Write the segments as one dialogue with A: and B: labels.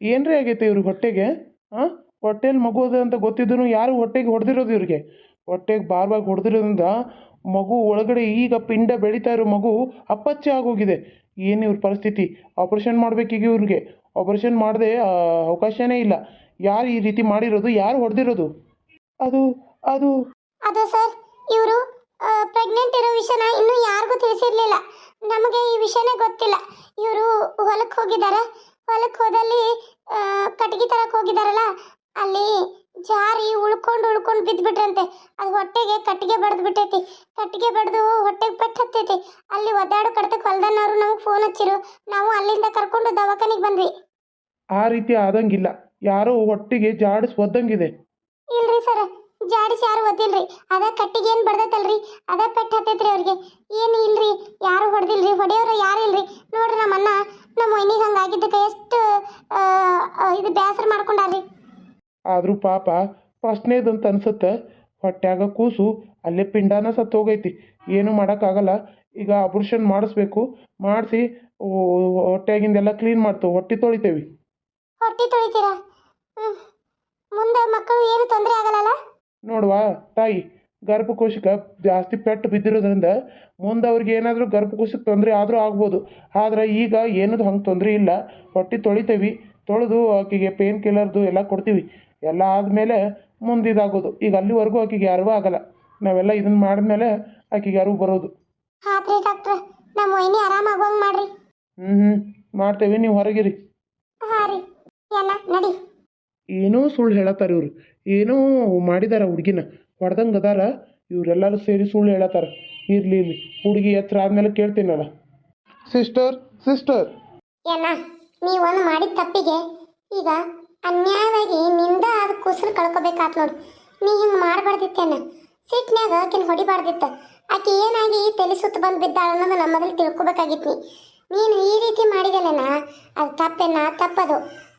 A: ಏನ್ರಿ ಆಗೈತೆ ಇವ್ರಿಗೆ ಹೊಟ್ಟೆಗೆ? ಹಾಂ ಹೊಟ್ಟೆಲಿ ಮಗು ಅದ ಅಂತ ಗೊತ್ತಿದ್ರು ಯಾರು ಹೊಟ್ಟೆಗೆ ಹೊಡೆದಿರೋದು ಇವ್ರಿಗೆ? ಹೊಟ್ಟೆಗೆ ಬಾರ್ವಾಗಿ ಹೊಡೆದಿರೋದ್ರಿಂದ ಮಗು ಒಳಗಡೆ ಈಗ ಪಿಂಡ ಬೆಳೀತಾ ಇರೋ ಮಗು ಅಪ್ಪಚ್ಚೆ ಆಗೋಗಿದೆ. ಏನು ಇವ್ರ ಪರಿಸ್ಥಿತಿ? ಆಪ್ರೇಷನ್ ಮಾಡಬೇಕೀಗ ಇವ್ರಿಗೆ. ಆಪ್ರೇಷನ್ ಮಾಡದೆ ಅವಕಾಶನೇ ಇಲ್ಲ. ಯಾರು ಈ ರೀತಿ ಮಾಡಿರೋದು? ಯಾರು ಹೊಡೆದಿರೋದು? ಅದು ಅದು.
B: ಅದು ಸರ್, ಇವರು ಪ್ರೆಗ್ನೆಂಟ್ ಇರೋ ವಿಷಯನ ಇನ್ನೂ ಯಾರಿಗೂ ತಿಳಿಸಿರ್ಲಿಲ್ಲ. ನಮಗೆ ಈ ವಿಷಯನೇ ಗೊತ್ತಿಲ್ಲ. ಇವರು ಹೊಲಕ್ಕೆ ಹೋಗಿದ್ದಾರೆ. ಹೊಲಕ್ಕೆ ಹೋದಲ್ಲಿ ಕಟ್ಟಿಗೆ ಕಟ್ಗೆ ತರಕ್ಕೆ ಹೋಗಿದಾರಲ್ಲ ಅಲ್ಲಿ ಜಾರಿ ಉಳ್ಕೊಂಡು ಉಳ್ಕೊಂಡು ಬಿದ್ದ್ಬಿಟ್ರಂತೆ ಅದು ಹೊಟ್ಟೆಗೆ ಕಟ್ಟಿಗೆ ಬಡ್ದು ಬಿಟ್ಟೈತಿ. ಕಟ್ಟಿಗೆ ಬಡ್ದು ಹೊಟ್ಟೆಗೆ ಪೆಟ್ಟು ಹತ್ತೈತಿ. ಅಲ್ಲಿ ಒದ್ದಾಡು ಕಡ್ತಕ್ಕೆ ಹೊಲ್ದನ್ನವರು ನಮಗೆ ಫೋನ್ ಹಚ್ಚಿರು. ನಾವು ಅಲ್ಲಿಂದ ಕರ್ಕೊಂಡು ದವಾಖಾನಿಗೆ ಬಂದ್ವಿ.
A: ಆ ರೀತಿ ಆದಂಗಿಲ್ಲ. ಯಾರೋ ಹೊಟ್ಟಿಗೆ ಜಾಡಿಸ್ ಒದ್ದಂಗಿದೆ.
B: ಇಲ್ರಿ ಸರ್ ಜಾಡಿಸ್ ಯಾರು ಒದ್ದಿಲ್ರಿ? ಅದ ಕಟ್ಟಿಗೆ ಏನು ಬಡ್ದೈತಲ್ರಿ? ಅದ ಪೆಟ್ಟು ಹತ್ತೈತ್ರಿ ಅವ್ರಿಗೆ. ಏನು ಇಲ್ರಿ? ಯಾರು ಹೊಡೆದಿಲ್ರಿ? ಹೊಡೆಯೋರು ಯಾರು ಇಲ್ರಿ? ನೋಡ್ರಿ ನಮ್ಮನ್ನ ನಮ್ಮ ಮೊಯ್ನಿಗೆ ಹಂಗಾಗಿದ್ದಕ್ಕೆ ಎಷ್ಟು ಇದು ಬೇಸರ ಮಾಡ್ಕೊಂಡಾರ್ರಿ.
A: ಆದರೂ ಪಾಪ ಫಸ್ಟ್ನೇದಂತ ಅನ್ಸುತ್ತೆ ಹೊಟ್ಯಾಗ ಕೂಸು ಅಲ್ಲೇ ಪಿಂಡಾನ ಸತ್ತು ಹೋಗೈತಿ ಏನು ಮಾಡೋಕ್ಕಾಗಲ್ಲ ಈಗ ಆಪ್ರೇಷನ್ ಮಾಡಿಸ್ಬೇಕು ಮಾಡಿಸಿ ಹೊಟ್ಟೆಯಾಗಿಂದೆಲ್ಲ ಕ್ಲೀನ್ ಮಾಡ್ತೇವೆ ಹೊಟ್ಟೆ ತೊಳಿತೇವೆ.
B: ಹೊಟ್ಟೆ ತೊಳಿತೀರಾ. ಮುಂದೆ ಮಕ್ಕಳು ಏನು ತೊಂದರೆ ಆಗಲ್ಲ
A: ನೋಡುವ ತಾಯಿ ಗರ್ಭಕೋಶಕ್ಕೆ ಜಾಸ್ತಿ ಪೆಟ್ಟು ಬಿದ್ದಿರೋದ್ರಿಂದ ಮುಂದೆ ಅವ್ರಿಗೆ ಏನಾದರೂ ಗರ್ಭಕೋಶಕ್ಕೆ ತೊಂದರೆ ಆದರೂ ಆಗ್ಬೋದು. ಆದ್ರೆ ಈಗ ಏನದು ಹಂಗೆ ತೊಂದರೆ ಇಲ್ಲ. ಹೊಟ್ಟೆ ತೊಳಿತೇವೆ ತೊಳೆದು ಆಕೆಗೆ ಪೇನ್ ಕಿಲ್ಲರ್ದು ಎಲ್ಲ ಕೊಡ್ತೀವಿ. ಎಲ್ಲ ಆದಮೇಲೆ ಮುಂದೆ ಇದಾಗೋದು. ಈಗ ಅಲ್ಲಿವರೆಗೂ ಆಕೆಗೆ ಯಾರಿಗೂ ಆಗಲ್ಲ. ನಾವೆಲ್ಲ ಇದನ್ನು ಮಾಡಿದ್ಮೇಲೆ ಆಕೆಗೆ ಯಾರಿಗೂ ಬರೋದು.
B: ಡಾಕ್ಟ್ರ. ನಮ್ಮ ಮಾಡ್ರಿ.
A: ಹ್ಞೂ ಹ್ಞೂ ಮಾಡ್ತೇವೆ. ನೀವು ಹೊರಗಿರಿ.
B: ಹಾಂ ರೀ. ಎಲ್ಲ ನಡಿ.
A: ಏನೋ ಸುಳ್ಳು ಹೇಳತ್ತಾರ ಇವ್ರು. ಏನೋ ಮಾಡಿದಾರ ಹುಡುಗಿನ. ಹೊಡೆದಂಗೆ ಅದಾರ ಇವರೆಲ್ಲರೂ ಸೇರಿ ಸುಳ್ಳು ಹೇಳತ್ತಾರ. ಇರ್ಲಿ ಇರ್ಲಿ. ಹುಡುಗಿ ಎತ್ತರ ಆದಮೇಲೆ ಕೇಳ್ತೀನಲ್ಲ ಸಿಸ್ಟರ್ ಸಿಸ್ಟರ್.
B: ಏನ ನೀವೊಂದು ಮಾಡಿದ ತಪ್ಪಿಗೆ ಈಗ ಅನ್ಯಾಯವಾಗಿ ನಿಂದ ಅದು ಕುಸರು ಕಳ್ಕೊಬೇಕಾತ್ ನೋಡು. ನೀ ಹಿಂಗೆ ಮಾಡಬಾರ್ದಿತ್ತೇನ? ಸಿಟ್ನ್ಯಾಗ ಆಕಿನ ಹೊಡಿಬಾರ್ದಿತ್ತ. ಆಕೆ ಏನಾಗಿ ತಲೆ ಸುತ್ತ ಬಂದು ಬಿದ್ದಾಳ ಅನ್ನೋದು ನಮ್ಮ ಮೊದಲು ತಿಳ್ಕೊಬೇಕಾಗಿತ್ತು ನೀನು ಈ ರೀತಿ ಮಾಡಿದಲೇನ ಅದು ತಪ್ಪೇನಾ? ತಪ್ಪದು.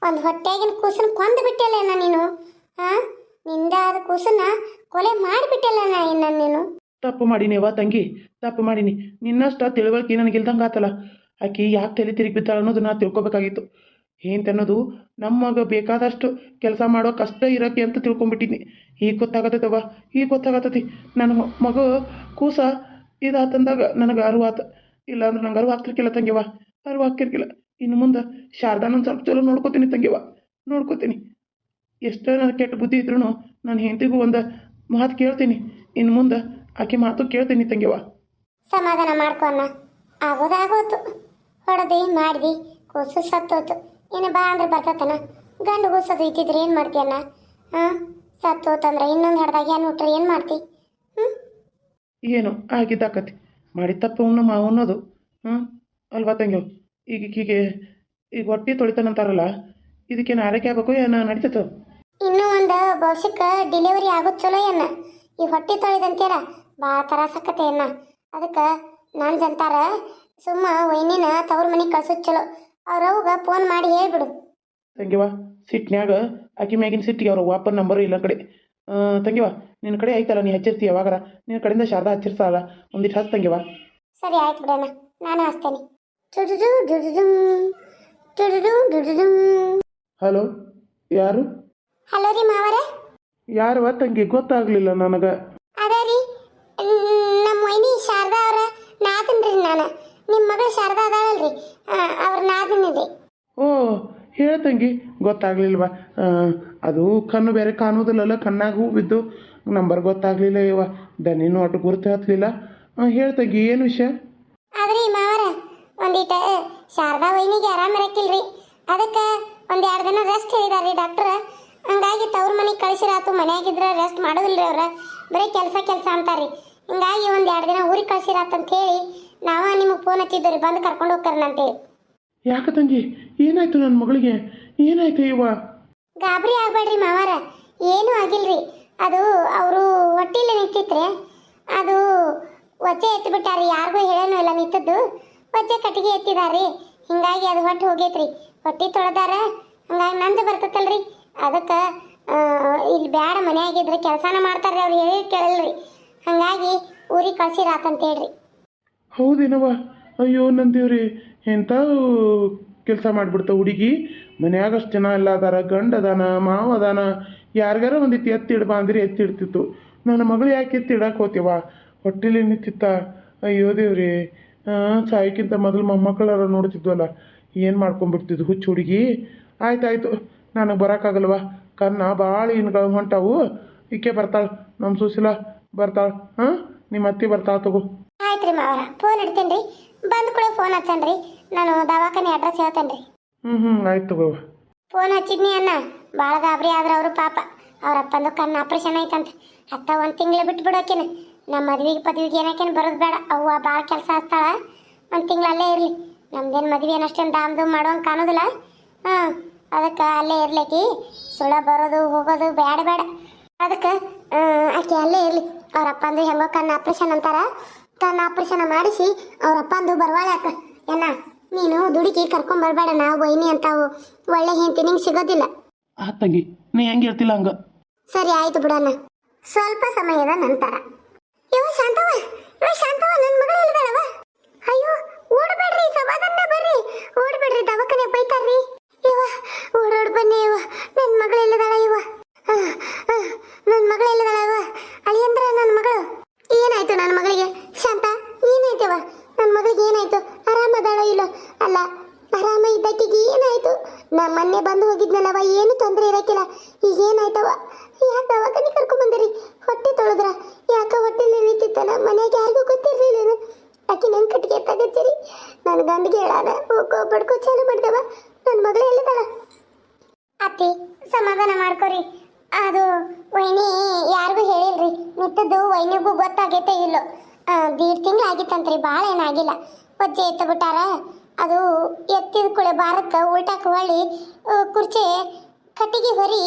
B: ಒಂದು ಹೊಟ್ಟೆಗಿನ ಕುಸಿನ ಕೊಂದು ನೀನು? ಹಾಂ ನಿಂದ ಆದ ಕೂಸನ್ನ ಕೊಲೆ ಮಾಡಿಬಿಟ್ಟಲ್ಲ ನಾಯಿನ ನೀನು.
A: ತಪ್ಪು ಮಾಡೀನಿವ ತಂಗಿ, ತಪ್ಪು ಮಾಡೀನಿ. ನಿನ್ನಷ್ಟ ತಿಳುವಳಿಕೆ ನನಗೆ ಇಲ್ದಂಗೆ ಆತಲ್ಲ. ಆಕಿ ಯಾಕೆ ತಲೆ ತಿರುಗಿ ಅನ್ನೋದನ್ನ ಅನ್ನೋದು ನಾ ತಿಳ್ಕೊಬೇಕಾಗಿತ್ತು ನಮಗೆ ಬೇಕಾದಷ್ಟು ಕೆಲಸ ಮಾಡೋ ಕಷ್ಟ ಇರೋಕೆ ಅಂತ ತಿಳ್ಕೊಂಬಿಟ್ಟಿನಿ ಈಗ ಗೊತ್ತಾಗತ್ತವ ಈಗ ಗೊತ್ತಾಗತ್ತತಿ. ನನ್ನ ಮಗ ಕೂಸ ಇದಾತಂದಾಗ ನನಗೆ ಅರಿವು ಆತ. ಇಲ್ಲ ಅಂದ್ರೆ ನಂಗೆ ಅರಿವು ಆಗ್ತಿರ್ಕಿಲ್ಲ ತಂಗಿವ ಅರಿವು ಆಗ್ತಿರ್ಕಿಲ್ಲ. ಇನ್ನು ಮುಂದೆ ಶಾರದಾನಂದ್ ಸ್ವಲ್ಪ ಚಲೋ ನೋಡ್ಕೋತೀನಿ ತಂಗಿವ ನೋಡ್ಕೋತೀನಿ. ಎಷ್ಟೋ ನಾನು ಕೆಟ್ಟ ಬುದ್ಧಿ ಇದ್ರೂ ನಾನು ಹೆಂಡತಿಗೂ ಒಂದು ಮಾತು ಕೇಳ್ತೀನಿ. ಇನ್ನು ಮುಂದೆ ಆಕೆ ಮಾತು ಕೇಳ್ತೀನಿ ತಂಗಿವ
B: ಸಮಾಧಾನ ಮಾಡ್ಕೊ ಅಣ್ಣ. ಆಗೋದಾಗೋತು ಹೊಡೆದಿ ಮಾಡ್ದಿ ಕೂಸು ಸತ್ತೋತು. ಇನ್ನು ಬಾ ಅಂದ್ರೆ ಬರ್ತತನ. ಗಂಡು ಕೂಸೋದು ಇದ್ದಿದ್ರೆ ಏನು ಮಾಡ್ತೀಯಣ್ಣ ಹಾಂ? ಸತ್ತೋತಂದ್ರೆ ಇನ್ನೊಂದು ಹಡ್ದಾಗ ಏನು ಹುಟ್ರೆ ಏನು ಮಾಡ್ತಿ? ಹ್ಞೂ
A: ಏನು? ಆಗಿದ್ದಾಕತಿ. ಮಾಡಿ ತಪ್ಪು ಉಣ್ಣ ಮಾ ಅನ್ನೋದು. ಹ್ಞೂ ಅಲ್ವಾ ತಂಗಿ ಈಗ ಈಗ ಈಗ ಹೊಟ್ಟೆ ತೊಳಿತಾನಂತಾರಲ್ಲ ಇದಕ್ಕೇನು ಆರೈಕೆ ಆಗಬೇಕು ಏನು ನಡೀತೈತೋ?
B: ಇನ್ನೂ ಒಂದು ಭವಿಷ್ಯಕ್ಕೆ ಡಿಲಿವರಿ ಆಗೋದು ಚಲೋ ಏನ? ಈ ಹೊಟ್ಟೆ ತೊಳೆದಂತೀರ ಭಾಳ ತ್ರಾಸಕ್ಕತ್ತೆ ಏನ ಅದಕ್ಕೆ ನಾನು ಜಂತಾರ ಸುಮ್ಮ ವೈನಿನ ತವ್ರ ಮನೆಗೆ ಕಳ್ಸೋದು ಚಲೋ. ಅವ್ರವ್ಗ ಫೋನ್ ಮಾಡಿ ಹೇಳ್ಬಿಡು.
A: ತಂಗಿವ ಸಿಟ್ನ್ಯಾಗ ಆಕಿ ಮ್ಯಾಗಿನ ಸಿಟ್ಟಿಗೆ ಅವ್ರ ವಾಪರ್ ನಂಬರು ಇಲ್ಲ ಕಡೆ. ತಂಗಿವಾ ನಿನ್ನ ಕಡೆ ಐತಲ್ಲ ನೀ ಹಚ್ಚಿರ್ತಿ ಯಾವಾಗಾರ? ನಿನ್ನ ಕಡೆಯಿಂದ ಶಾರದಾ ಹಚ್ಚಿರ್ತಾಳಲ್ಲ ಒಂದಿಟ್ಟು ಹಚ್ಚ ತಂಗಿವ
B: ಸರಿ ಆಯ್ತು ಬಿಡಣ್ಣ ನಾನು ಹಚ್ತೇನೆ.
A: ಹಲೋ ಯಾರು?
B: ಹಲೋ ರೀ ಮಾವರೇ.
A: ಯಾರವ ತಂಗಿ ಗೊತ್ತಾಗ್ಲಿಲ್ಲ ನನಗೆ.
B: ಅದರಿ ರೀ ನಮ್ಮ ವೈನಿ ಶಾರದಾ ಅವರ ನಾದನ್ರಿ ನಾನು. ನಿಮ್ಮ ಮಗಳು ಶಾರದಾ ಅದಾಳಲ್ರಿ. ಅವ್ರ ನಾದಿನಿ ರೀ
A: ಓ ಹೇಳ ತಂಗಿ ಗೊತ್ತಾಗ್ಲಿಲ್ವಾ? ಆ, ಅದು ಕಣ್ಣು ಬೇರೆ ಕಾಣುವುದಿಲ್ಲಲ್ಲ ಕಣ್ಣಾಗ ಹೂ ಬಿದ್ದು. ನಂಬರ್ ಗೊತ್ತಾಗ್ಲಿಲ್ಲ ಇವ ದನಿನೂ ಅಟ್ಟು ಗುರುತು ಹತ್ತಲಿಲ್ಲ ಹೇಳ ತಂಗಿ ಏನು ವಿಷಯ?
B: ಆದ್ರಿ ಮಾವರ ಒಂದಿಟ ಶಾರದಾ ವೈನಿಗೆ ಆರಾಮ ಇರಕ್ಕಿಲ್ರಿ ಅದಕ್ಕೆ ಒಂದ್ ಎರಡು ದಿನ ರೆಸ್ಟ್ ಹೇಳಿದಾರ್ರಿ ಡಾಕ್ಟರ್ ಹಂಗಾಗಿ ತವ್ರ ಮನೆಗೆ ಕಳಿಸಿರಾತು ಮನೆಯಾಗಿದ್ರೆ ರೆಸ್ಟ್ ಮಾಡೋದಿಲ್ರಿ ಅವ್ರ. ಬರೀ ಕೆಲಸ ಕೆಲಸ ಅಂತಾರ್ರಿ. ಹಿಂಗಾಗಿ ಒಂದು ಎರಡು ದಿನ ಊರಿಗೆ ಕಳಿಸಿರಾತಂತ ಅಂತ ಹೇಳಿ ನಾವ ನಿಮಗೆ ಫೋನ್ ಹಚ್ಚಿದ್ರಿ ಬಂದು ಕರ್ಕೊಂಡು ಹೋಗ್ತಾರನ ಅಂತೇಳಿ
A: ಯಾಕೆ ತಂಗಿ? ಏನಾಯ್ತು ನನ್ನ ಮಗಳಿಗೆ? ಏನಾಯ್ತು ಇವ?
B: ಗಾಬರಿ ಆಗ್ಬೇಡ್ರಿ ಮಾವಾರ. ಏನೂ ಆಗಿಲ್ರಿ. ಅದು ಅವರು ಹೊಟ್ಟಿಲಿ ನಿಂತಿತ್ರೆ. ಅದು ಒಚ್ಚೆ ಎತ್ತಿಬಿಟ್ಟಾರಿ ಯಾರಿಗೂ ಹೇಳೇನೂ ಇಲ್ಲ ನಿಂತದ್ದು. ಒಚ್ಚೆ ಕಟ್ಟಿಗೆ ಎತ್ತಿದಾರಿ ಹಿಂಗಾಗಿ ಅದು ಹೊಟ್ಟೆ ಹೋಗೈತ್ರಿ. ಹೊಟ್ಟಿ ತೊಳೆದಾರ. ಹಂಗಾಗಿ ನಂದು ಬರ್ತೈತಲ್ರಿ. ಅದಕ್ಕೆ ಇಲ್ಲಿ ಬ್ಯಾಡ ಮನೆಯಾಗಿದ್ರೆ ಕೆಲಸನ ಮಾಡ್ತಾರೆ ಅವ್ರು ಹೇಳಿ ಕೇಳಲ್ರಿ. ಹಂಗಾಗಿ ಊರಿಗೆ ಕಳ್ಸಿರಾತಂತ ಹೇಳ್ರಿ.
A: ಹೌದೇನವ ಅಯ್ಯೋ ನನ್ನ ಎಂತ ಕೆಲಸ ಮಾಡ್ಬಿಡ್ತಾವ ಹುಡುಗಿ? ಮನ್ಯಾಗ ಅಷ್ಟು ಜನ ಎಲ್ಲ ಅದಾರ, ಗಂಡ ಅದಾನ, ಮಾವ ಅದಾನ. ಯಾರಿಗಾರ ಒಂದಿತ್ತು ಎತ್ತಿಡ್ಬಾ ಅಂದ್ರೆ ಎತ್ತಿಡ್ತಿತ್ತು. ನನ್ನ ಮಗಳು ಯಾಕೆ ಎತ್ತಿಡಕ್ಕೆ ಹೋತೀವ ಹೊಟ್ಟೆಲಿ ನಿಂತಿತ್ತ ಅಯ್ಯೋ ದೇವ್ರಿ ಸಾಯಕ್ಕಿಂತ ಮೊದಲು ಮೊಮ್ಮಕ್ಕಳಾರ ನೋಡ್ತಿದ್ವಲ್ಲ, ಏನು ಮಾಡ್ಕೊಂಬಿಡ್ತಿದ್ವು ಹುಚ್ಚು ಹುಡುಗಿ? ಆಯ್ತು, ಆಯಿತು. ನನಗೆ ಬರೋಕ್ಕಾಗಲ್ವ ಕನ್ನ ಭಾಳ ಇನ್ಗಳು ಹೊಂಟಾವು. ಈಕೆ ಬರ್ತಾಳೆ ನಮ್ಮ ಸುಶೀಲ ಬರ್ತಾಳೆ ಹಾಂ? ನಿಮ್ಮ ಅತ್ತಿ ಬರ್ತಾಳೆ ತಗೋ.
B: ಆಯ್ತು ರೀ ಮಾವರ ಫೋನ್ ಇಡ್ತೇನೆ ರೀ ಬಂದ ಕೂಡ ಫೋನ್ ಹಚ್ಚೇನ್ ರೀ ನಾನು ದವಾಖಾನೆ ಅಡ್ರೆಸ್ ಹೇಳ್ತೇನೆ ರೀ
A: ಹ್ಞೂ ಹ್ಞೂ ಆಯ್ತು ತಗೋ.
B: ಫೋನ್ ಹಚ್ಚಿದ್ನಿ ಅಣ್ಣ. ಭಾಳ ಗಾಬರಿ ಆದ್ರೆ ಅವರು ಪಾಪ. ಅವ್ರ ಅಪ್ಪಂದು ಕಣ್ಣು ಆಪ್ರೇಷನ್ ಆಯ್ತಂತ ಅತ್ತ ಒಂದು ತಿಂಗಳು ಬಿಟ್ಟು ಬಿಡೋಕಿನ ನಮ್ಮ ಮದುವೆಗೆ ಪದವಿಗೆ ಏನಕ್ಕೇನು ಬರೋದು ಬೇಡ. ಅವ್ವ ಭಾಳ ಕೆಲಸ ಹಚ್ತಾಳ. ಒಂದು ತಿಂಗಳಲ್ಲೇ ಇರಲಿ. ನಮ್ದೇನು ಮದುವೆ ಏನಷ್ಟೇನು ದಾಮ್ ಧೂಮ್ ಮಾಡೋಂಗೆ ಕಾಣೋದಿಲ್ಲ. ಹಾಂ. ಅದಕ್ಕೆ ಅಲ್ಲೇ ಇರ್ಲಿಕ್ಕೆ. ಸುಳ ಬರೋದು ಹೋಗೋದು ಬೇಡ ಬೇಡ ಅದಕ್ಕೆ ಆಕೆ ಅಲ್ಲೇ ಇರಲಿ. ಅವ್ರ ಅಂದ್ರೆ ಹೆಂಗೋ ಕಣ್ಣು ಆಪ್ರೇಷನ್ ಅಂತಾರ. ಕಣ್ಣು ಆಪ್ರೇಷನ್ ಮಾಡಿಸಿ ಅವ್ರ ಅಪ್ಪಂದು ಬರವಾಳೆ ಅಕ್ಕ ಏನ ನೀನು ದುಡುಕಿ ಕರ್ಕೊಂಡ್ ಬರ್ಬೇಡ ನಾವು ಬೈನಿ ಅಂತಾವು. ಒಳ್ಳೆ ಹೆಂಡತಿ ನಿಂಗೆ ಸಿಗೋದಿಲ್ಲ.
A: ಆ ತಂಗಿ ನೀ ಹೆಂಗೆ ಇರ್ತಿಲ್ಲ ಹಂಗ?
B: ಸರಿ ಆಯ್ತು ಬಿಡಣ್ಣ ಸ್ವಲ್ಪ ಸಮಯದ ನಂತರ. ಇವ ಶಾಂತವ ಇವ ಶಾಂತವ ನನ್ನ ಮಗಳು ಇಲ್ದಳವ ಅಯ್ಯೋ ಓಡಬೇಡ್ರಿ ಸಮಾಧಾನ ಬರ್ರಿ. ಓಡಬೇಡ್ರಿ ದವಾಖಾನೆ ಬೈತಾರ್ರಿ. ಇವ ಓಡೋಡ್ ಬನ್ನಿ ಇವ ನನ್ನ ಮಗಳು ಇಲ್ಲದಳ ಇವ ನನ್ನ ಮಗಳು ಇಲ್ಲದಳ ಇವ ಅಳಿಯಂದ್ರ ನನ್ನ ಮಗಳು. ಏನಾಯ್ತು ನನ್ನ ಮಗಳಿಗೆ? ಶಾಂತ ಏನಾಯ್ತವ ನನ್ನ ಮಗಳಿಗೆ ಏನಾಯ್ತು? ಆರಾಮದಾಳೋ ಇಲ್ಲೋ? ಅಲ್ಲ, ಆರಾಮ ಇದ್ದಕ್ಕಿಗೆ ಏನಾಯ್ತು? ನಾ ಮೊನ್ನೆ ಬಂದು ಹೋಗಿದ್ನಲ್ಲವ, ಏನು ತೊಂದರೆ ಇರಕ್ಕಿಲ್ಲ. ಈಗ ಏನಾಯ್ತವ? ಯಾಕೆ ದವಾಖಾನೆ ಕರ್ಕೊಂಡ್ ಬಂದಿರಿ? ಹೊಟ್ಟೆ ತೊಳೆದ್ರ? ಯಾಕ ಹೊಟ್ಟೆ ನಿಂತಿತ್ತಲ್ಲ ಮನೆಗೆ ಯಾರಿಗೂ ಗೊತ್ತಿರ್ಲಿಲ್ಲ ಆಕೆ ನಂಗೆ ಕಟ್ಟಿಗೆ ತಗತ್ತೀರಿ ನನ್ನ ಗಂಡಿಗೆ ಹೇಳಾದ ಹೋಗೋ ಬಡ್ಕೋ, ಚಾಲು ಮಾಡ್ದವ. ನನ್ನ ಮಗಳು ಎಲ್ಲಿದ್ದಾಳ? ಅತ್ತಿ, ಸಮಾಧಾನ ಮಾಡ್ಕೊರಿ. ಅದು ವೈನಿ ಯಾರಿಗೂ ಹೇಳಿಲ್ರಿ. ಮಿತ್ತದ್ದು ವೈನಿಗೂ ಗೊತ್ತಾಗೈತೆ ಇಲ್ಲೋ. ದೀಡ್ ತಿಂಗಳು ಆಗಿತ್ತಂತ್ರಿ ಭಾಳ ಏನಾಗಿಲ್ಲ. ಒಜ್ಜೆ ಎತ್ತ ಬಿಟ್ಟಾರ. ಅದು ಎತ್ತಿದ ಕುಳೆ ಬಾರಕ್ಕೆ ಉಲ್ಟಾಕ ಹೊಳ್ಳಿ ಕುರ್ಚೆ ಕಟ್ಟಿಗೆ ಹೊರಿ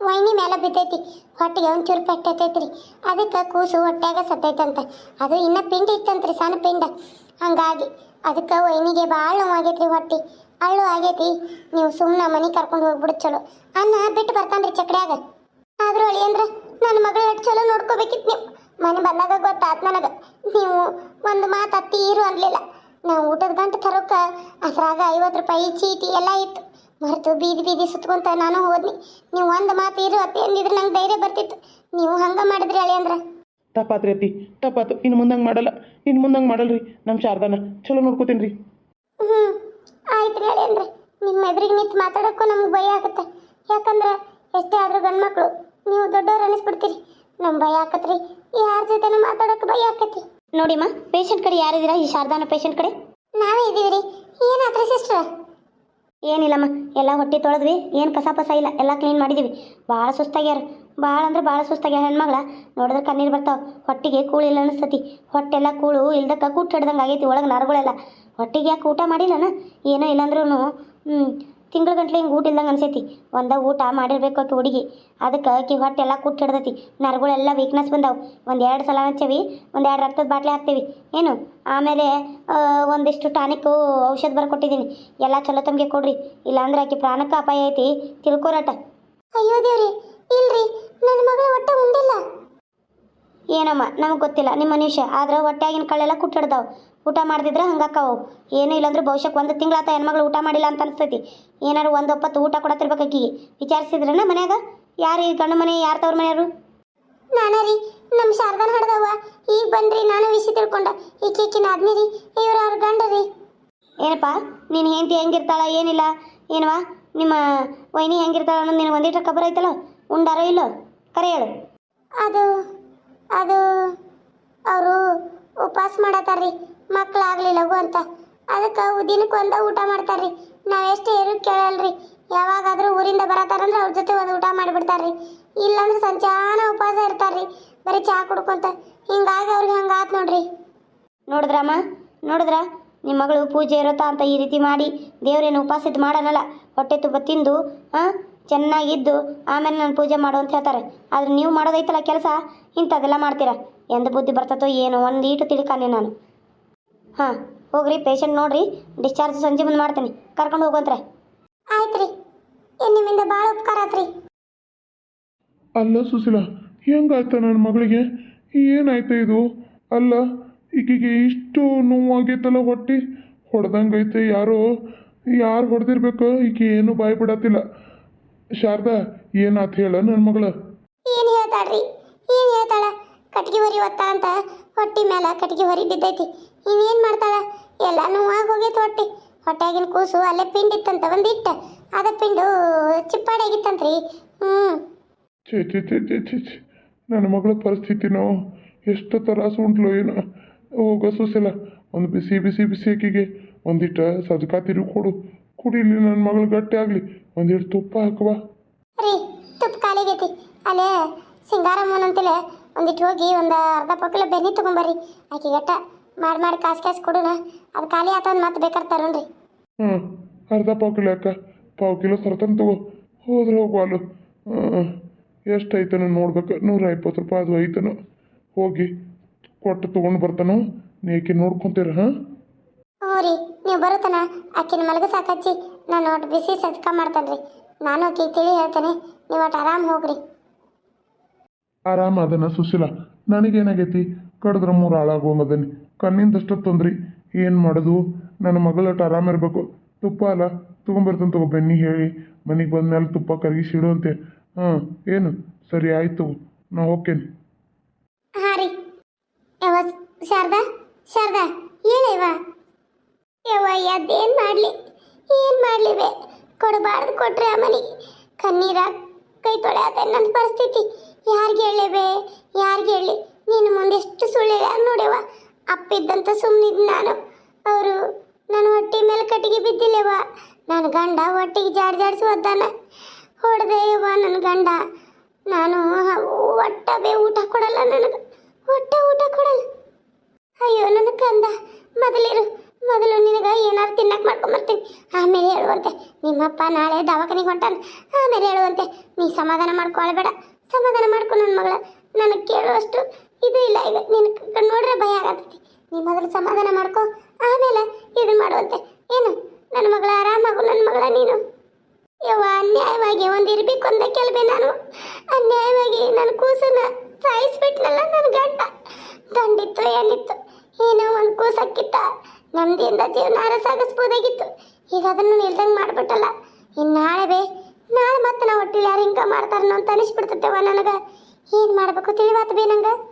B: ವೈನಿ ಮೇಲೆ ಬಿದ್ದೈತಿ. ಹೊಟ್ಟೆಗೆ ಒಂಚೂರು ಪೆಟ್ಟೈತೈತ್ರಿ ಅದಕ್ಕೆ ಕೂಸು ಹೊಟ್ಟೆಗ ಸತ್ತೈತಂತೆ. ಅದು ಇನ್ನೂ ಪಿಂಡ ಇತ್ತಂತ್ರಿ, ಸಣ್ಣ ಪಿಂಡ. ಹಂಗಾಗಿ ಅದಕ್ಕೆ ವೈನಿಗೆ ಭಾಳ ನೋವಾಗೈತ್ರಿ ಹೊಟ್ಟಿ. ಅಳ್ಳು ಆಗೈತಿ. ನೀವು ಸುಮ್ಮನೆ ಮನೆ ಕರ್ಕೊಂಡು ಹೋಗ್ಬಿಡು ಚಲೋ. ಅನ್ನ ಬಿಟ್ಟು ಬರ್ತಾನ್ರಿ ಚಕ್ಡ್ಯಾಗ ಆದ್ರೂ ಅಳಿ ಅಂದ್ರ ನನ್ನ ಮಗಳು ಎಷ್ಟು ಚಲೋ ನೋಡ್ಕೋಬೇಕಿತ್ತು ನೀವು. ಮನೆ ಬಂದಾಗ ಗೊತ್ತಾತ್ ನನಗೆ. ನೀವು ಒಂದು ಮಾತು ಅತ್ತಿ ಇರು ಅನ್ಲಿಲ್ಲ. ನಾವು ಊಟದ ಗಂಟು ತರೋಕ ಅದ್ರಾಗ ಐವತ್ತು ರೂಪಾಯಿ ಚೀಟಿ ಎಲ್ಲ ಇತ್ತು. ಮರೆತು ಬೀದಿ ಬೀದಿ ಸುತ್ಕೊಂತ ನಾನು ಹೋದ್ನಿ. ನೀವು ಒಂದು ಮಾತು ಇರು ಅತ್ತಿ ಅಂದಿದ್ರೆ ನಂಗೆ ಧೈರ್ಯ ಬರ್ತಿತ್ತು. ನೀವು ಹಂಗೆ ಮಾಡಿದ್ರಿ ಅಳಿ ಅಂದ್ರ.
A: ತಪ್ಪಾತ್ರಿ ಅತ್ತಿ. ತಪ್ಪಾತು. ಇನ್ನು ಮುಂದಂಗೆ ಮಾಡಲ್ಲ. ಇನ್ನು ಮುಂದಂಗೆ ಮಾಡಲ್ರಿ. ನಮ್ಮ ಶಾರದಾನ. ಚಲೋ ನೋಡ್ಕೋತೀನಿ ರೀ
B: ಹ್ಞೂ ಆಯ್ತು ರೀ ಅಂದ್ರೆ ನಿಮ್ಮ ಎದುರಿಗೆ ನಿಂತು ಮಾತಾಡೋಕ್ಕೂ ನಮ್ಗೆ ಭಯ ಆಗುತ್ತೆ. ಯಾಕಂದ್ರೆ ಎಷ್ಟೇ ಆದರೂ ಗಂಡ್ಮಕ್ಳು ನೀವು ದೊಡ್ಡವ್ರು ಅನಿಸ್ಬಿಡ್ತೀರಿ ನಮ್ಗೆ ಭಯ ಆಕತ್ರಿ ಯಾರ ಜೊತೆನೂ ಮಾತಾಡೋಕೆ ಭಯ ಆಕತಿ ನೋಡಿಮ್ಮ ಪೇಷಂಟ್ ಕಡೆ ಯಾರಿದ್ದೀರಾ ಈ ಶಾರದಾನ ಪೇಷಂಟ್ ಕಡೆ? ನಾವೇ ಇದ್ದೀವಿ ರೀ ಏನಾದ್ರೆ ಸಿಸ್ಟರ್ ಏನಿಲ್ಲಮ್ಮ ಎಲ್ಲ ಹೊಟ್ಟೆ ತೊಳೆದ್ವಿ. ಏನು ಕಸ ಪಸ ಇಲ್ಲ. ಎಲ್ಲ ಕ್ಲೀನ್ ಮಾಡಿದ್ದೀವಿ ಭಾಳ ಸುಸ್ತಾಗ್ಯಾರ. ಭಾಳ ಅಂದ್ರೆ ಭಾಳ ಸುಸ್ತಾಗ್ಯಾರ ಹೆಣ್ಮಗಳ. ನೋಡಿದ್ರೆ ಕಣ್ಣೀರು ಬರ್ತಾವ. ಹೊಟ್ಟಿಗೆ ಇಲ್ಲ ಅನಿಸ್ತತಿ ಹೊಟ್ಟೆಲ್ಲ ಕೂಳು ಇಲ್ದಕ್ಕ ಕೂಟ್ ಹಿಡ್ದಂಗೆ ಆಗೈತಿ. ಒಳಗೆ ನರಗಳೆಲ್ಲ. ಹೊಟ್ಟಿಗೆ ಯಾಕೆ ಊಟ ಮಾಡಿಲ್ಲನ? ಏನೋ ಇಲ್ಲಾಂದ್ರೂ ಹ್ಞೂ ತಿಂಗಳ ಗಂಟ್ಲೆ ಹಿಂಗೆ ಊಟ ಇಲ್ದಂಗೆ ಅನ್ಸೈತಿ. ಒಂದ ಊಟ ಮಾಡಿರ್ಬೇಕು ಆಕೆ ಹುಡುಗಿ. ಅದಕ್ಕೆ ಆಕೆ ಹೊಟ್ಟೆ ಎಲ್ಲ ಕುಟ್ಟು ಹಿಡ್ದೈತಿ. ನರಗಳೆಲ್ಲ ವೀಕ್ನೆಸ್ ಬಂದಾವು. ಒಂದು ಎರಡು ಸಲ ಹಚ್ಚೇವಿ ಒಂದು ಎರಡು ರಕ್ತದ ಬಾಟ್ಲಿ ಹಾಕ್ತೀವಿ. ಏನು? ಆಮೇಲೆ ಒಂದಿಷ್ಟು ಟಾನಿಕ್ಕು ಔಷಧ ಬರ್ಕೊಟ್ಟಿದ್ದೀನಿ ಎಲ್ಲ ಚಲೋ ತಮಗೆ ಕೊಡ್ರಿ. ಇಲ್ಲಾಂದ್ರೆ ಆಕೆ ಪ್ರಾಣಕ್ಕೆ ಅಪಾಯ ಐತಿ. ತಿಳ್ಕೊರಟ. ಅಯ್ಯೋ ದೇವ್ರಿ ಇಲ್ರಿ. ನನ್ನ ಮಗಳು ಒಟ್ಟ ಉಂಡಿಲ್ಲ. ಏನಮ್ಮ? ನಮಗೆ ಗೊತ್ತಿಲ್ಲ. ನಿಮ್ಮ ಮನುಷ್ಯ ಆದ್ರೆ ಹೊಟ್ಟೆಯಾಗಿನ ಕಳ್ಳೆಲ್ಲ ಕುಟ್ಟಿಡ್ದಾವ್ ಊಟ ಮಾಡ್ದಿದ್ರೆ ಹಂಗಾಕವು ಏನು ಇಲ್ಲಾಂದ್ರೆ ಬಹುಶಃ ಒಂದು ತಿಂಗಳಾತ ಹೆಣ್ಮಗಳು ಊಟ ಮಾಡಿಲ್ಲ ಅಂತ ಅನ್ಸ್ತೈತಿ. ಏನಾರು ಒಂದು ಒಪ್ಪತ್ತು ಊಟ ಕೊಡತಿರ್ಬೇಕು ಆಕಿಗೆ. ವಿಚಾರಿಸಿದ್ರನ ಮನ್ಯಾಗ? ಯಾರು ಈ ಗಂಡು ಮನೆ ಯಾರು ತವ್ರ ಮನೆಯವರು? ನಾನು ರೀ ನಮ್ಮ ಶಾರದಾನ ಹಡ್ದವ ಈಗ ಬಂದ್ರಿ ನಾನು ವಿಷಯ ತಿಳ್ಕೊಂಡ. ಈಕಿನ ಆದ್ಮಿ ರೀ ಇವ್ರ ಅವ್ರ ಗಂಡ ರೀ. ಏನಪ್ಪ ನೀನು ಹೆಂಡತಿ ಹೆಂಗಿರ್ತಾಳ ಏನಿಲ್ಲ? ಏನವಾ ನಿಮ್ಮ ವೈನಿ ಹೆಂಗಿರ್ತಾಳ ಅನ್ನೋದು ನಿನಗೆ ಒಂದಿಟ್ಟು ಖಬರ್ ಐತಲ್ಲ? ಉಂಡಾರೋ ಇಲ್ಲೋ? ಕರೆ ಹೇಳು. ಅದು ಅದು ಅವರು ಉಪವಾಸ ಮಾಡತ್ತಾರ್ರಿ. ಮಕ್ಕಳಾಗ್ಲಿ ಲಘು ಅಂತ. ಅದಕ್ಕೆ ದಿನಕ್ಕೆ ಒಂದ ಊಟ ಮಾಡ್ತಾರ್ರಿ. ನಾವು ಎಷ್ಟು ಏರು ಕೇಳಲ್ರಿ. ಯಾವಾಗಾದರೂ ಊರಿಂದ ಬರತಾರಂದ್ರೆ ಅವ್ರ ಜೊತೆ ಒಂದು ಊಟ ಮಾಡಿಬಿಡ್ತಾರ್ರಿ. ಇಲ್ಲಾಂದ್ರೆ ಸಂಚಾನ ಉಪವಾಸ ಇರ್ತಾರ್ರಿ. ಬರೀ ಚಹಾ ಕುಡ್ಕೊಂತ. ಹಿಂಗಾಗಿ ಅವ್ರಿಗೆ ಹಂಗಾತ್ ನೋಡ್ರಿ. ನೋಡಿದ್ರಮ್ಮ? ನೋಡಿದ್ರ? ನಿಮ್ಮ ಮಗಳು ಪೂಜೆ ಇರುತ್ತಾ ಅಂತ ಈ ರೀತಿ ಮಾಡಿ ದೇವ್ರೇನು ಉಪವಾಸ ಇದು ಮಾಡೋಣಲ್ಲ ಹೊಟ್ಟೆ ತುಂಬ ತಿಂದು ಹಾಂ ಚೆನ್ನಾಗಿದ್ದು ಆಮೇಲೆ ನಾನು ಪೂಜೆ ಮಾಡು ಅಂತ ಹೇಳ್ತಾರೆ. ಆದ್ರೆ ನೀವು ಮಾಡೋದೈತಲ್ಲ ಕೆಲಸ? ಇಂಥದ್ದೆಲ್ಲ ಮಾಡ್ತೀರಾ? ಎಂದು ಬುದ್ಧಿ ಬರ್ತತೋ ಏನೋ ಒಂದು ಈಟು ತಿಳ್ಕಾನೆ ನಾನು. ಹಾಂ ಹೋಗ್ರಿ ಪೇಷಂಟ್ ನೋಡ್ರಿ ಡಿಸ್ಚಾರ್ಜ್ ಸಂಜೆ ಮುಂದೆ ಮಾಡ್ತೀನಿ. ಕರ್ಕೊಂಡು ಹೋಗಂತ್ರೆ ಆಯ್ತು ರೀ ನಿಮ್ಮಿಂದ ಭಾಳ ಉಪಕಾರ ಆತ್ರಿ.
A: ಅಲ್ಲ ಸುಶೀಲ ಹೆಂಗಾಯ್ತ ನನ್ನ ಮಗಳಿಗೆ? ಏನಾಯ್ತು ಇದು? ಅಲ್ಲ ಈಕಿಗೆ ಇಷ್ಟು ನೋವಾಗೈತಲ್ಲ ಹೊಟ್ಟಿ? ಹೊಡೆದಂಗೈತೆ ಯಾರೋ? ಯಾರು ಹೊಡೆದಿರ್ಬೇಕು? ಈಕೆ ಏನು ಬಾಯಿ ಬಿಡತ್ತಿಲ್ಲ. ಶಾರದಾ ಏನಾತ್ ಹೇಳ ನನ್ನ ಮಗಳ?
B: ಏನು ಹೇಳ್ತಾಳ್ರಿ? ಏನು ಹೇಳ್ತಾಳ? ಕಟ್ಗೆ ಹೊರಿ ಒತ್ತ ಅಂತ. ಹೊಟ್ಟಿ ಮೇಲೆ ಕಟ್ಗೆ ಹೊರಿ ಬಿದ್ದೈತಿ. ಇನ್ನೇನು ಮಾಡ್ತಾಳ? ಎಲ್ಲ ನೋವಾಗಿ ಹೋಗೈತೆ ಹೊಟ್ಟೆ. ಹೊಟ್ಟೆಗಿನ ಕೂಸು ಅಲ್ಲೇ ಪಿಂಡಿತ್ತಂತ ಒಂದಿಟ್ಟ. ಅದ ಪಿಂಡು ಚಿಪ್ಪಾಡಾಗಿತ್ತಂತ್ರಿ. ಹ್ಞೂ
A: ಛೇ ಛೇ ಛೇ ಛೇ ಛೇ ಛೇ. ನನ್ನ ಮಗಳ ಪರಿಸ್ಥಿತಿನೋ ಎಷ್ಟು ತರಾಸು ಉಂಟ್ಲು ಏನೋ. ಹೋಗೋ ಸೊಸೆಲ್ಲ ಒಂದು ಬಿಸಿ ಬಿಸಿ ಬಿಸಿ ಅಕ್ಕಿಗೆ. ಒಂದಿಟ್ಟ ಸಜ್ಕಾ ತಿರು ಕೊಡು. ಕುಡಿಲಿ ನನ್ನ ಮಗಳು ಗಟ್ಟಿ ಆಗಲಿ. ಒಂದಿಟ್ಟು ತುಪ್ಪ ಹಾಕುವ.
B: ರೀ ತುಪ್ಪ ಕಾಲಿಗೈತಿ ಅಲ್ಲೇ ಸಿಂಗಾರಮ್ಮನ ಅಂತೇಳಿ ಒಂದಿಟ್ಟು ಹೋಗಿ ಒಂದು ಅರ್ಧ ಪಕ್ಕಲ ಬೆನ್ನಿ ತೊಗೊಂಬರ್ರಿ. ಆಕೆ ಗಟ್ಟ. ಮಾಡಿ ಮಾಡಿ ಕಾಸು ಕಾಸು ಕೊಡೋಣ ಅದು ಖಾಲಿ ಆತಂದು ಮತ್ತೆ ಬೇಕಾದ್ರೆ ತರೋಣ್ರಿ.
A: ಹ್ಞೂ ಅರ್ಧ ಪಾವು ಕಿಲೋ ಅಕ್ಕ. ಪಾವು ಕಿಲೋ ಸರತನ್ ತಗೋ. ಹೋದ್ರೆ ಹೋಗುವಲ್ಲು ಎಷ್ಟು ಐತನೋ ನೋಡ್ಬೇಕು. ನೂರ ಇಪ್ಪತ್ತು ರೂಪಾಯಿ ಅದು ಐತನೋ. ಹೋಗಿ ಕೊಟ್ಟು ತೊಗೊಂಡು ಬರ್ತಾನು. ನೀಕೆ ನೋಡ್ಕೊಂತೀರ ಹಾಂ?
B: ಹ್ಞೂ ರೀ ನೀವು ಬರುತ್ತನ. ಆಕಿನ ಮಲಗ ಸಾಕಚ್ಚಿ. ನಾನು ಒಟ್ಟು ಬಿಸಿ ಸಜ್ಕ ಮಾಡ್ತಾನೆ ರೀ ನಾನು ಆಕೆ ತಿಳಿ ಹೇಳ್ತೇನೆ. ನೀವು ಒಟ್ಟು ಆರಾಮ್ ಹೋಗ್ರಿ.
A: ಆರಾಮ ಅದನ್ನ ಸುಶೀಲ. ನನಗೇನಾಗೈತಿ? ಕಡಿದ್ರೆ ಮೂರು ಹಾಳಾಗೋಂಗದನಿ ಕಣ್ಣಿಂದಷ್ಟು ತೊಂದ್ರಿ. ಏನು ಮಾಡೋದು? ನನ್ನ ಮಗಳಟ್ಟು ಆರಾಮಿರಬೇಕು ತುಪ್ಪ ಅಲ್ಲ, ತೊಗೊಂಬರ್ತಾನೆ ತಗೋ ಬೆನ್ನಿ ಹೇಳಿ. ಮನೆಗೆ ಬಂದ್ಮೇಲೆ ತುಪ್ಪ ಕರಗಿಸಿ ಅಂತೆ. ಹಾಂ, ಏನು? ಸರಿ, ಆಯಿತು. ನಾ ಹೋಗ್ತೇನೆ.
B: ಹಾಂ ರೀ. ಯವ್ವ, ಶಾರದಾ ಶಾರದಾ ಹೇಳವ್ವ ಯವ್ವ. ಅದೇನು ಮಾಡಲಿ? ಏನು ಮಾಡಲಿ ಬೇ? ಕೊಡಬಾರ್ದು ಕೊಟ್ರೆ ಕಣ್ಣೀರ ಕೈ ತೊಳೆಯತ್ತೆ ನನ್ನ ಪರಿಸ್ಥಿತಿ. ಯಾರಿಗೆ ಹೇಳಬೇ ಯಾರಿಗೆ ಹೇಳಿ ನೀನು ಮುಂದೆ ಎಷ್ಟು ಸುಳ್ಳು ನೋಡ್ಯವ ಅಪ್ಪಿದ್ದಂತ ಸುಮ್ಮನಿದ್ ನಾನು. ಅವರು ನನ್ನ ಹೊಟ್ಟೆ ಮೇಲೆ ಕಟ್ಟಿಗೆ ಬಿದ್ದಿಲ್ಲವ ನನ್ನ ಗಂಡ ಹೊಟ್ಟೆಗೆ ಜಾಡ್ ಜಾಡಿಸಿ ಒದ್ದಾನ ಹೊಡೆದೇವ ನನ್ನ ಗಂಡ. ನಾನು ಒಟ್ಟ ಬೇ ಊಟ ಕೊಡಲ್ಲ ನನಗೆ. ಒಟ್ಟ ಊಟ ಕೊಡಲ್ಲ. ಅಯ್ಯೋ ನನ್ನ ಕಂದ ಮೊದಲಿರು, ಮೊದಲು ನಿನಗೆ ಏನಾರು ತಿನ್ನಕ್ಕೆ ಮಾಡ್ಕೊಂಬರ್ತೀನಿ ಆಮೇಲೆ ಹೇಳುವಂತೆ, ನಿಮ್ಮಪ್ಪ ನಾಳೆ ದವಾಖಾನಿಗೆ ಹೊಂಟಾನ. ಆಮೇಲೆ ಹೇಳುವಂತೆ, ನೀ ಸಮಾಧಾನ ಮಾಡ್ಕೊಳ್ಬೇಡ. ಸಮಾಧಾನ ಮಾಡ್ಕೊ ನನ್ನ ಮಗಳ. ನನಗೆ ಕೇಳುವಷ್ಟು ಇದು ಇಲ್ಲ ನಿನ್ನ ಕ- ನೋಡ್ರೆ ಭಯ ಆಗತ್ತೈತಿ. ನೀ ಮೊದಲು ಸಮಾಧಾನ ಮಾಡ್ಕೊ, ಆಮೇಲೆ ಇದು ಮಾಡುವಂತೆ. ಏನು? ನನ್ನ ಮಗಳ ಆರಾಮಾಗು ನನ್ನ ಮಗಳ ನೀನು. ಯವ್ವ, ಅನ್ಯಾಯವಾಗಿ ಒಂದು ಇರ್ಬೇಕು ಅಂದ ಕೆಲವೇ ನಾನು. ಅನ್ಯಾಯವಾಗಿ ನನ್ನ ಕೂಸನ್ನ ಸಾಯಿಸ್ಬಿಟ್ನಲ್ಲ ನನ್ನ ಗಂಡ. ಗಂಡಿತ್ತು ಏನಿತ್ತು? ಏನೋ ಒಂದು ಕೂಸಕ್ಕಿತ್ತ. ನಮ್ದಿಂದ ಜೀವನ ಸಾಗಿಸ್ಬೋದಾಗಿತ್ತು ಈಗ ಅದನ್ನು ನಿಲ್ದಂಗೆ ಮಾಡ್ಬಿಟ್ಟಲ್ಲ. ಇನ್ನು ನಾಳೆ ಬೇ, ನಾಳೆ ಮತ್ತೆ ನಾವು ಒಟ್ಟಿಗೆ ಯಾರು ಹಿಂಗೆ ಮಾಡ್ತಾರನೋ ಅಂತ ಅನಿಸ್ಬಿಡ್ತೈತೆವ ನನಗೆ. ಏನು ಮಾಡಬೇಕು ತಿಳಿವಾತ ಬೇ ನಂಗೆ?